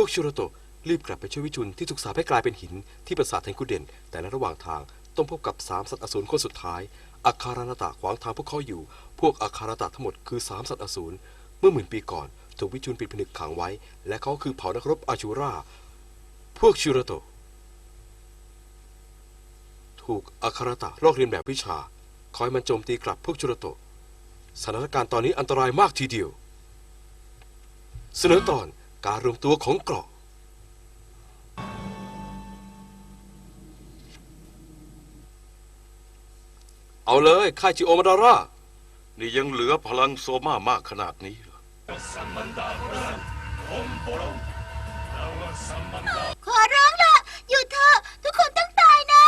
วกชูโรโตะรีบกลับไปช่วยวิชุนที่ถูกสาปให้กลายเป็นหินที่ปราสาทแทงกุเด่นแต่ในระหว่างทางต้องพบกับสามสัตว์อสูรคนสุดท้ายอาคารานาตะขวางทางพวกเขาอยู่ พวกอาคาราตะทั้งหมดคือสามสัตว์อสูรเมื่อหมื่นปีก่อนถูกวิชุนปิดผนึกขังไว้ และเขาคือเผ่านักรบอาชูรา พวกชูโรโตะถูกอาคาราตะลอกเรียนแบบวิชา คอยมันโจมตีกลับพวกชูโรโตะสถานการณ์ตอนนี้อันตรายมากทีเดียว เสนอตอน การรวมตัวของเกราะ เอาเลยค่ายจิโอมาดาร่า นี่ยังเหลือพลังโซมามากขนาดนี้เหรอขอร้องล่ะ อยู่เถอะทุกคนต้องตายนะ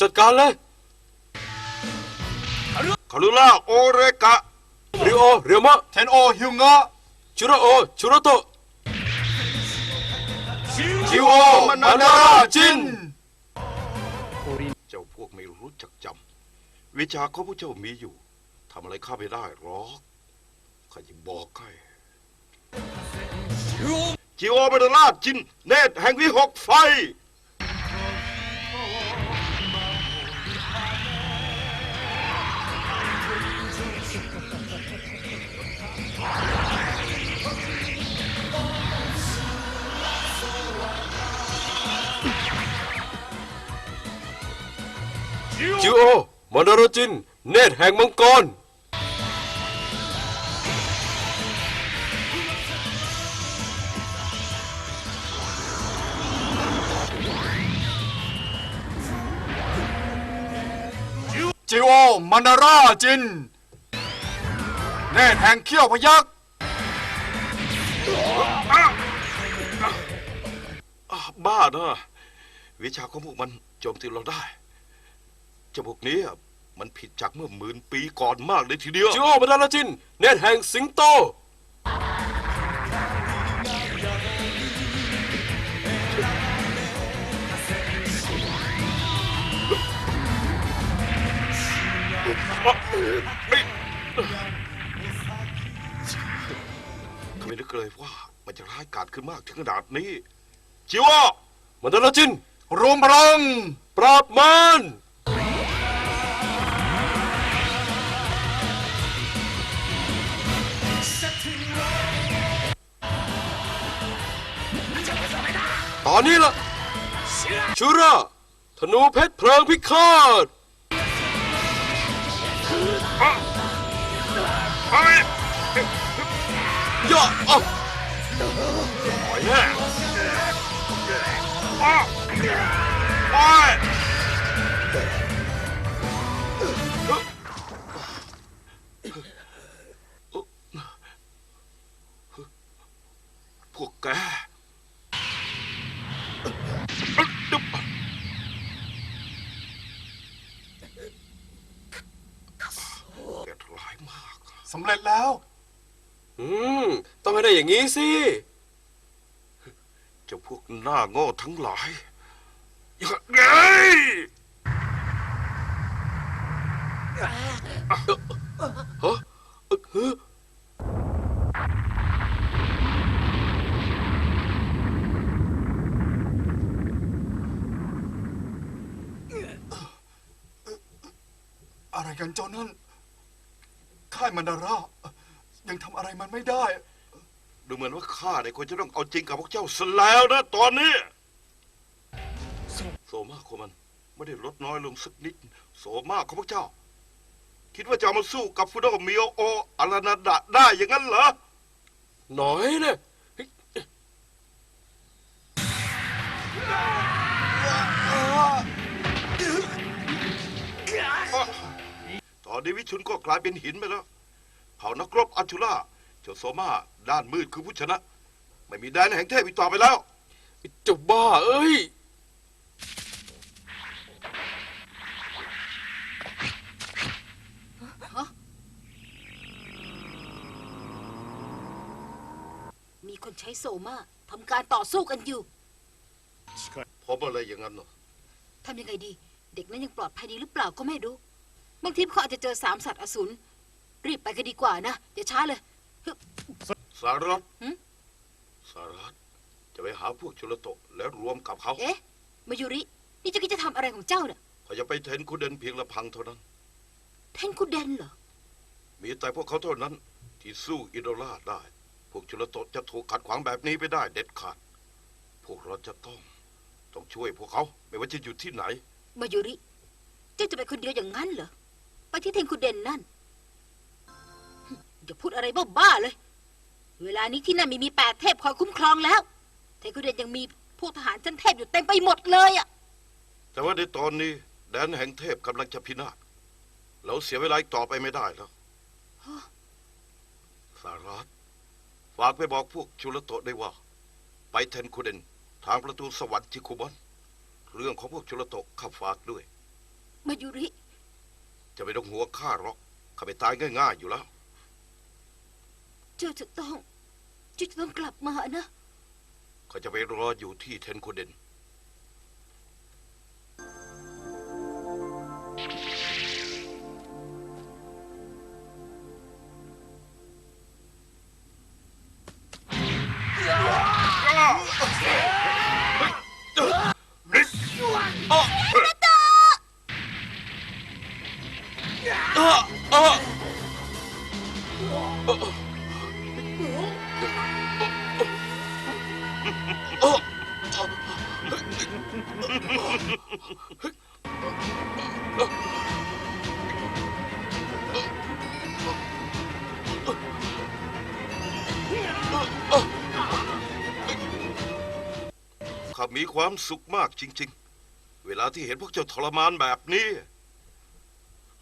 จัดการเลย คารุล่าโอเรกะริโอเรียวมะเทนโอฮิวงะชูระโอชูระโตะจิโอมานาดาจิน เจ้าพวกไม่รู้จักจำวิชาของพวกเจ้ามีอยู่ทำอะไรข้าไม่ได้หรอกข้าจะบอกให้จิโอมาดาราจิน เนตรแห่งวิหกไฟ มอนดาโรจิน เนตรแห่งมังกร จิโอมานาราจิน เนตรแห่งเขี้ยวพยักษ์บ้านะวิชาของพวกมันโจมตีเราได้ เจ้าพวกนี้อะมันผิดจากเมื่อหมื่นปีก่อนมากเลยทีเดียวจิโอมอนดาโรจิน เนตรแห่งสิงโต ทำไมนึกเลยว่ามันจะร้ายกาจขึ้นมากถึงขนาดนี้จิวะมอนดาโรจิน รวมพลัง ปราบมาร อนนี้ล่ะชูราธนูเพชรเพลิงพิฆาตเฮ้ยย่าอะปล่อยแน่อ้าวโอ้ยพวกแกร้ายมาก สำเร็จแล้ว อืม ต้องให้ได้อย่างนี้สิ เจ้าพวกหน้าโง่ทั้งหลายเย้ยฮะเอ่อฮะอะไรกันเจ้านั่น ค่ายมันดารายังทำอะไรมันไม่ได้ ดูเหมือนว่าข้าเนี่ยควรจะต้องเอาจริงกับพวกเจ้าซะแล้วนะตอนนี้โสมาของมันไม่ได้ลดน้อยลงสักนิด โสมาของพวกเจ้า คิดว่าจะเอามาสู้กับฟุโดมิโอโออารานาดะได้อย่างนั้นเหรอหน่อยนะตอนนี้วิชุนก็กลายเป็นหินไปแล้วเผ่านักรบอัจชุล่าเจ้าโซมาด้านมืดคือผู้ชนะ ไม่มีแดนแห่งเทพอีกต่อไปแล้วเจ้าบ้าเอ้ย มีคนใช้โซมาทำการต่อสู้กันอยู่พบอะไรอย่างนั้นเนาะทำยังไงดี เด็กนั้นยังปลอดภัยดีหรือเปล่าก็ไม่รู้ บางทีเขาอาจจะเจอสามสัตว์อสูร รีบไปกันดีกว่านะอย่าช้าเลยฮึบสารัตหืมสารัตจะไปหาพวกชุลโตะแล้วรวมกับเขาเอ๊ะมายุริ นี่เจ้าคิดจะทำอะไรของเจ้าเนี่ยเขาจะไปเทนคุเดนเพียงลำพังเท่านั้นเทนคุเดนเหรอ มีแต่พวกเขาเท่านั้นที่สู้อิโดราได้ พวกชุลโตะจะถูกขัดขวางแบบนี้ไม่ได้เด็ดขาด พวกเราจะต้อง ต้องช่วยพวกเขาไม่ว่าจะอยู่ที่ไหน มายุริ เจ้าจะไปคนเดียวอย่างนั้นเหรอ ไปที่เทนคุเดนนั่นฮึ อย่าพูดอะไรบ้าๆเลย เวลานี้ที่นั่นมีมีแปดเทพคอยคุ้มครองแล้วเทนคุเดนยังมีพวกทหารชั้นเทพอยู่เต็มไปหมดเลยอะแต่ว่าในตอนนี้แดนแห่งเทพกำลังจะพินาศเราเสียเวลาอีกต่อไปไม่ได้แล้วสารัตฝากไปบอกพวกชุลโตะได้ว่า ไปเทนคุเดนทางประตูสวรรค์จิคุบอนเรื่องของพวกชุลโตะข้าฝากด้วย มายุริ จะไม่ต้องหัวงข้าหรอกข้าไปตายง่าย ๆ อยู่แล้ว เจ้าจะต้องเจ้าจะต้องกลับมานะ เขาจะไปรออยู่ที่เทนโคเดน ข้ามีความสุขมากจริง ๆ เวลาที่เห็นพวกเจ้าทรมานแบบนี้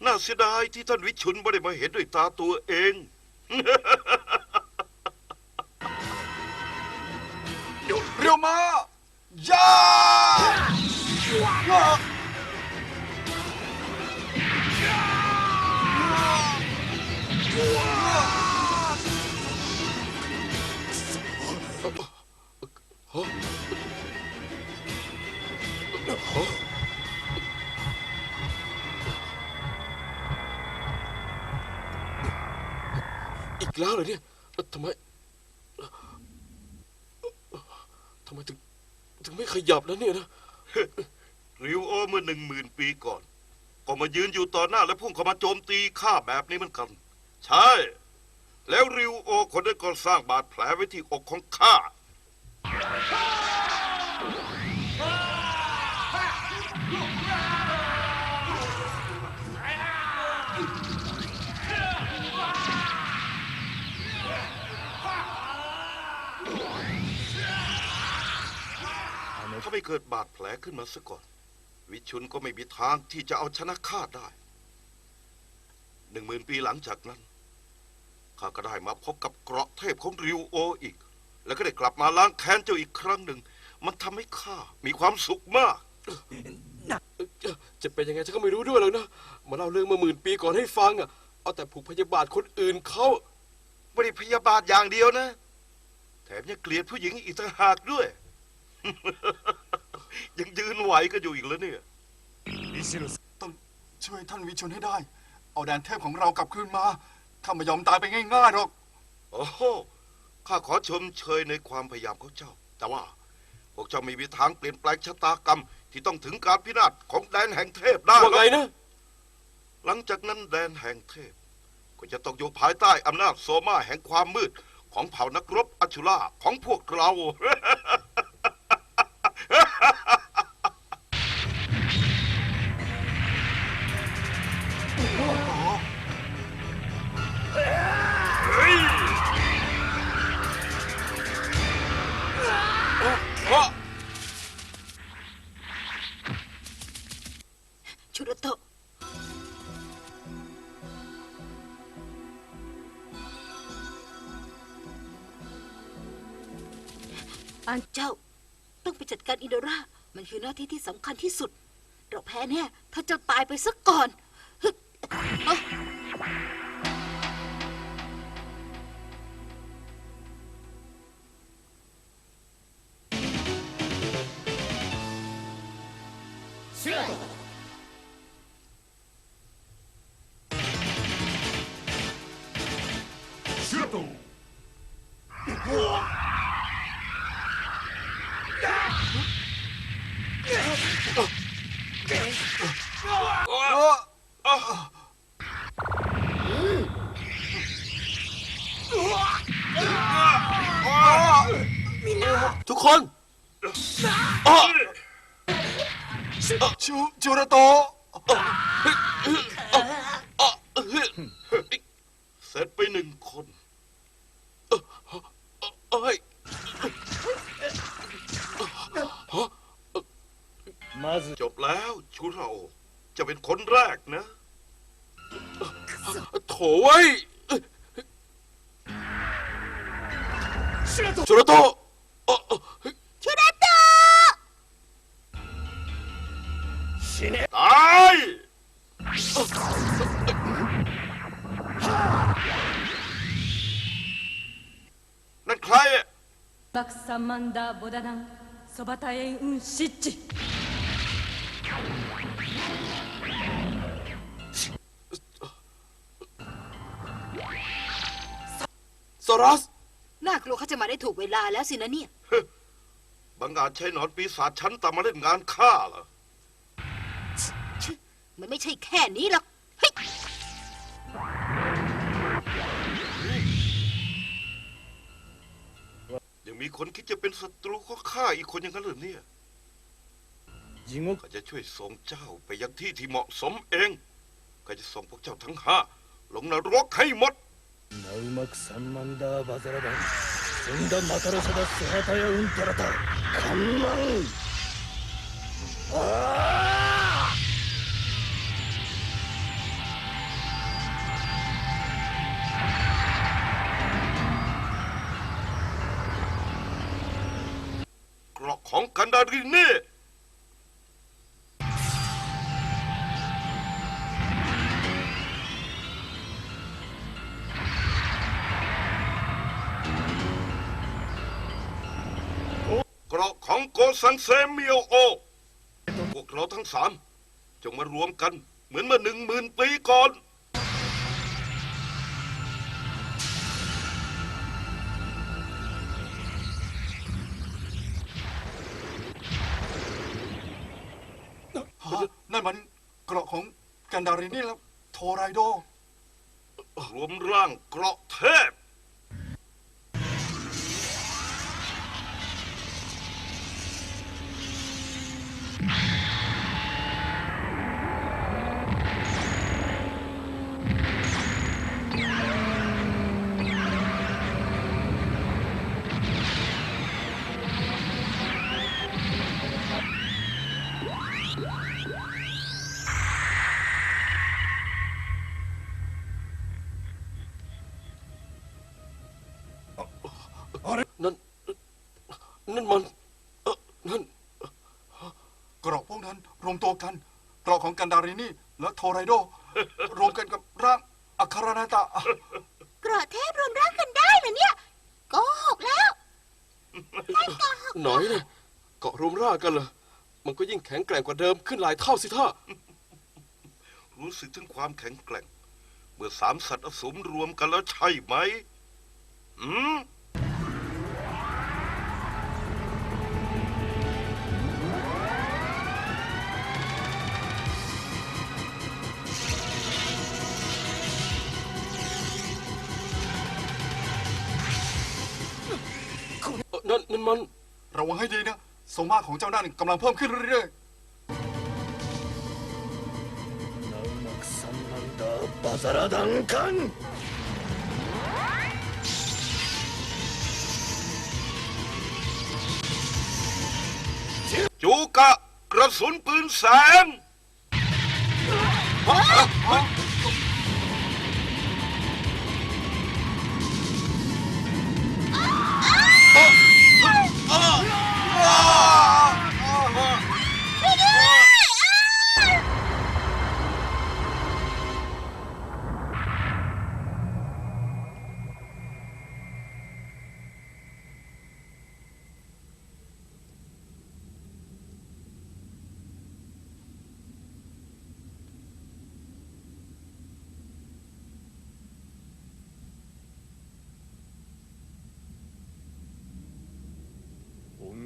น่าเสียดายที่ท่านวิชุนไม่ได้มาเห็นด้วยตาตัวเองเรียวมาย่า อีกแล้วเหรอเนี่ยทำไมทำไมถึง ถึงไม่ขยับแล้วเนี่ยนะ ริวโอเมื่อหนึ่งหมื่นปีก่อน ก็มายืนอยู่ต่อหน้าและพุ่งเข้ามาโจมตีข้าแบบนี้เหมือนกัน ใช่ แล้วริวโอคนนั้นก็สร้างบาดแผลไว้ที่อกของข้าถ้าไม่เกิดบาดแผลขึ้นมาซะก่อน วิชุนก็ไม่มีทางที่จะเอาชนะข้าได้หนึ่งหมื่นปีหลังจากนั้น ข้าก็ได้มาพบกับเกราะเทพของริวโออีก แล้วก็ได้กลับมาล้างแค้นเจ้าอีกครั้งหนึ่ง มันทำให้ข้ามีความสุขมากเอ่อจะเป็นยังไงฉันก็ไม่รู้ด้วยหรอกนะ มาเล่าเรื่องเมื่อหมื่นปีก่อนให้ฟังอะ เอาแต่ผูกพยาบาทคนอื่นเขาไม่ได้พยาบาทอย่างเดียวนะ แถมยังเกลียดผู้หญิงอีกต่างหากด้วย ยังยืนไหวกันอยู่อีกแล้วเนี่ยต้องช่วยท่านวิชุนให้ได้ เอาแดนเทพของเรากลับคืนมาข้าไม่ยอมตายไปง่ายๆหรอก โอ้โห ข้าขอชมเชยในความพยายามของเจ้า แต่ว่า พวกเจ้าไม่มีทางเปลี่ยนแปลงชะตากรรม ที่ต้องถึงการพินาศของแดนแห่งเทพได้ว่าหรไงอกนะ หลังจากนั้นแดนแห่งเทพ ก็จะต้องอยู่ภายใต้อำนาจโซมาแห่งความมืดของเผ่านักรบอชุราของพวกเรา อินโดรามันคือหน้าที่ที่สำคัญที่สุด เราแพ้แน่ ถ้าเจ้าตายไปซะก่อนฮึเอ้ย ชูจูระโตะเสร็จไปหนึ่งคนเอ้ยจบแล้วชูเราจะเป็นคนแรกนะ โถเว้ยชุระโตะ ตายนั่นใครอะ バクサマンダーボダダンソバタエンウンシッチ โซรัส น่ากลัวเขาจะมาได้ถูกเวลาแล้วสินะเนี่ย บังอาจใช้หนอนปีศาจฉันตามมาเล่นงานข้าเหรอ มันไม่ใช่แค่นี้หรอก เฮ้ย ยังมีคนคิดจะเป็นศัตรูของข้าอีกคนอย่างนั้นเหรือเนี่ยข้าจะช่วยส่งเจ้าไปยังที่ที่เหมาะสมเองข้าจะส่งพวกเจ้าทั้งห้าลงนรกให้หมด ナウマクサンマンダーバザラダンセンダマカロサダスハタヤウンタラタカンマン าริเน่เกราะของโกซังเซมียวโอ พวกเราทั้งสามจงมารวมกันเหมือนเมื่อหนึ่งหมื่นปีก่อน นั่นมันเกราะของกันดารินี่แล้วโทไรโด รวมร่างเกราะเทพ เกราะพวกนั้นรวมตัวกันเกราะของกันดารินี่และโทไรโด รวมกันกับร่างอัครนาตะเกราะเทพรวมร่างกันได้เหรอเนี่ยโกหกแล้วหน่อยเลยเกาะรวมร่างกันเหรอมันก็ยิ่งแข็งแกร่งกว่าเดิมขึ้นหลายเท่าสิท่ารู้สึกถึงความแข็งแกร่ง เมื่อสามสัตว์อสมรวมกันแล้วใช่ไหมอืม ระวังให้ดีนะโซมาของเจ้านั่นกำลังเพิ่มขึ้นเรื่อย ナウマクサンマンダーバザラダンカン จูกะกระสุนปืนแสง ๆ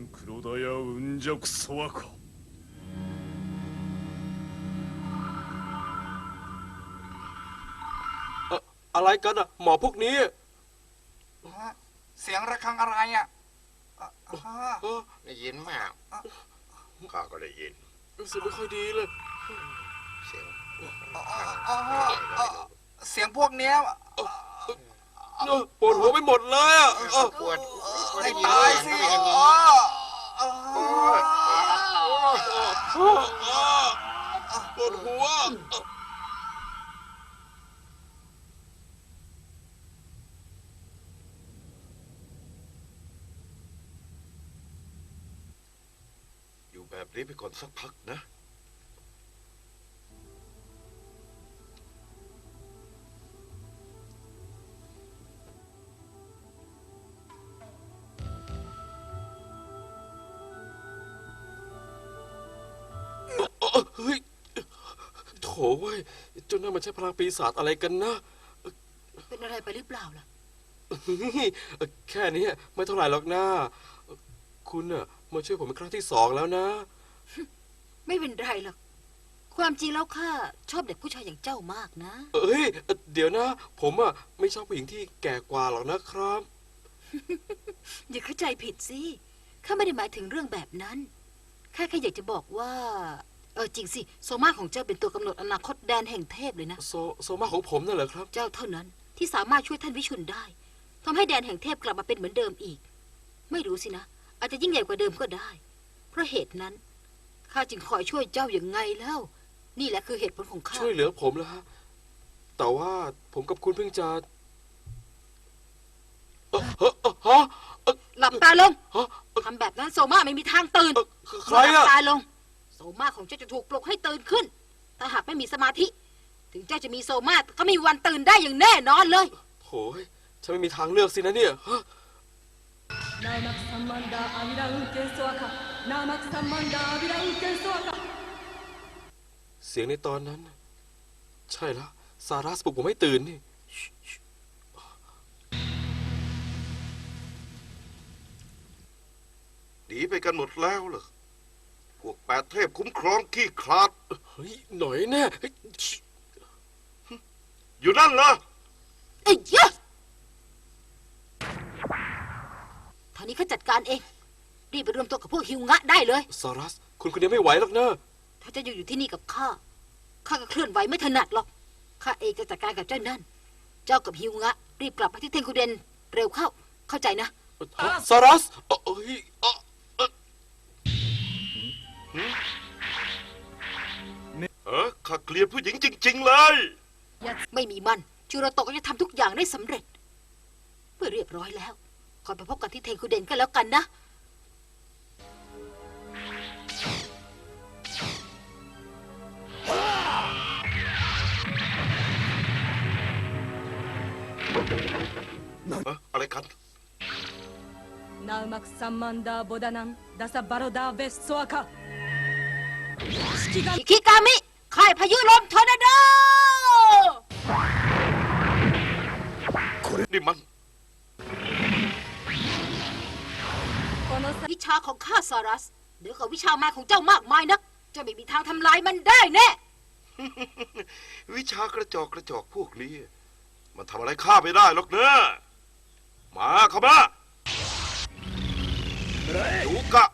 전 그러다야 은적 소화코เออะไรกันอะหมอพวกนี้เสียงระฆังอะไรอะได้ยินมากข้าก็ได้ยิน รู้สึกไม่ค่อยดีเลย เสียงเสียงพวกเนี้ยปวดหัวไปหมดเลยอะปวดให้ตายสิ อยู่แบบนี้ไปก่อนสักพักนะเออเฮ้ย โถเว้ยเจนนั่นมันใช้พลังปีศาจอะไรกันนะ เป็นอะไรไปหรือเปล่าล่ะเฮ้ยแค่นี้ไม่เท่าไหร่หรอกนะคุณน่ะมาช่วยผมเป็นครั้งที่สองแล้วนะ ไม่เป็นไรหรอก ความจริงแล้วข้าชอบเด็กผู้ชายอย่างเจ้ามากนะ เอ้ย เดี๋ยวนะ ผมอะไม่ชอบผู้หญิงที่แก่กว่าหรอกนะครับ อย่าเข้าใจผิดสิ ข้าไม่ได้หมายถึงเรื่องแบบนั้น ข้าแค่อยากจะบอกว่า เออจริงสิ โซมาของเจ้าเป็นตัวกำหนดอนาคตแดนแห่งเทพเลยนะ โซโซมาของผมนั่นเหรอครับ เจ้าเท่านั้นที่สามารถช่วยท่านวิชุนได้ทำให้แดนแห่งเทพกลับมาเป็นเหมือนเดิมอีก ไม่รู้สินะ อาจจะยิ่งใหญ่กว่าเดิมก็ได้ เพราะเหตุนั้น ข้าจึงคอยช่วยเจ้าอย่างไงแล้วนี่แหละคือเหตุผลของข้าช่วยเหลือผมแล้วฮะ แต่ว่าผมกับคุณเพิ่งจะหลับตาลงฮะเทำแบบนั้นโซมาไม่มีทางตื่นใครอะหลับตาลง โซมาของเจ้าจะถูกปลุกให้ตื่นขึ้น ถ้าหากไม่มีสมาธิ ถึงเจ้าจะมีโซมาก็ไม่มีวันตื่นได้อย่างแน่นอนเลยโอยฉันไม่มีทางเลือกสินะเนี่ยฮะ 나우막 삼만다 아니라 은께서와가 นามคสัมมันดาวิราอุเกสวะเสียงในตอนนั้น ใช่แล้วซารัสปลุกผมให้ตื่นนี่หนีไปกันหมดแล้วเหรอพวกแปดเทพคุ้มครองขี้คลาดเฮ้ยหน่อยแน่อยู่นั่นเหรอไอ้ยเยอะทางนี้เขาจัดการเอง รีบไปรวมตัวกับพวกฮิวงะได้เลย ซารัส คุณคนเดียวไม่ไหวหรอกนะถ้าเจะอยู่อยู่ที่นี่กับข้า ข้าก็เคลื่อนไหวไม่ถนัดหรอก ข้าเองจะจัดการกับเจ้านั่น เจ้ากับฮิวงะ รีบกลับไปที่เทงคุเดนเร็วเข้า เข้าใจนะ ซารัสเอ่อเอ้ยเอ่อเอ่อเออข้าเกลียดผู้หญิงจริง ๆ เลย ไม่มีมันจูโรโตะก็จะทำทุกอย่างได้สำเร็จ เมื่อเรียบร้อยแล้ว คอยไปพบกันที่เทงคุเดนกันแล้วกันนะ เอออะไรกัน นามักซัมมันดาโบดานันดาซาบารดาเวสโซอาคาสกิคิกามิค่ายพายุลมทอร์นาโดคนี่มันวิชาของข้าซารัสเหนือกว่าวิชาแม่ของเจ้ามากมายนักจะไม่มีทางทำลายมันได้แน่ วิชากระจอกกระจอกพวกนี้ มันทำอะไรข้าไม่ได้หรอกเนอะมาเข้ามาดูกะ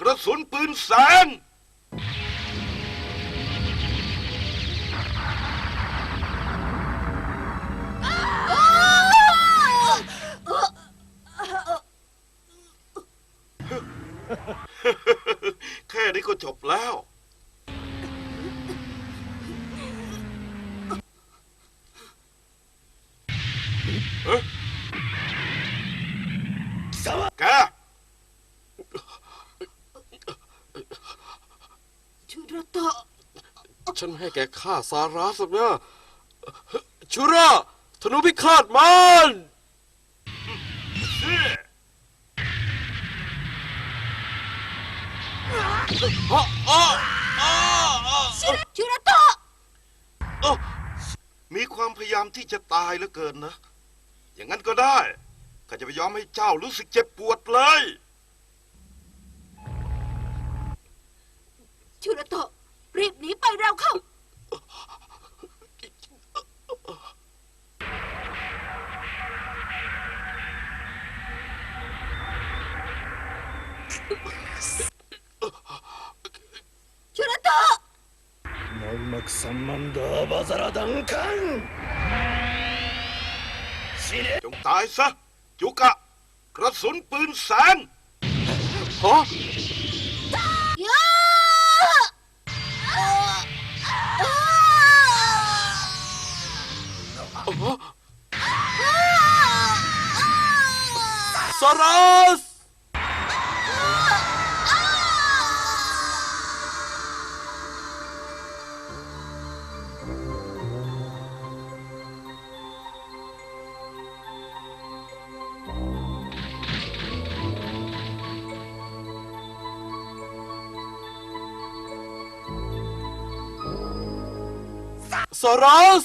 กระสุนปืนแสงแค่นี้ก็จบแล้ว แกจูโรโตะฉันไม่ให้แกฆ่าซารัสหรอกนะชูราธนูพิฆาตมันนี่ฮะอ้ออ้ออ้อจูโรโตะอ้อมีความพยายามที่จะตายเหลือเกินนะ อย่างนั้นก็ได้ข้าจะไม่ยอมให้เจ้ารู้สึกเจ็บปวดเลย ชูระโตะรีบหนีไปเร็วเข้า ชูระโตะ ナウマクサンマンダーバザラダンカン死ね จงตายซะ จุกะ กระสุนปืนแสงฮะย่าอ่าอ่าซารัส ซารัส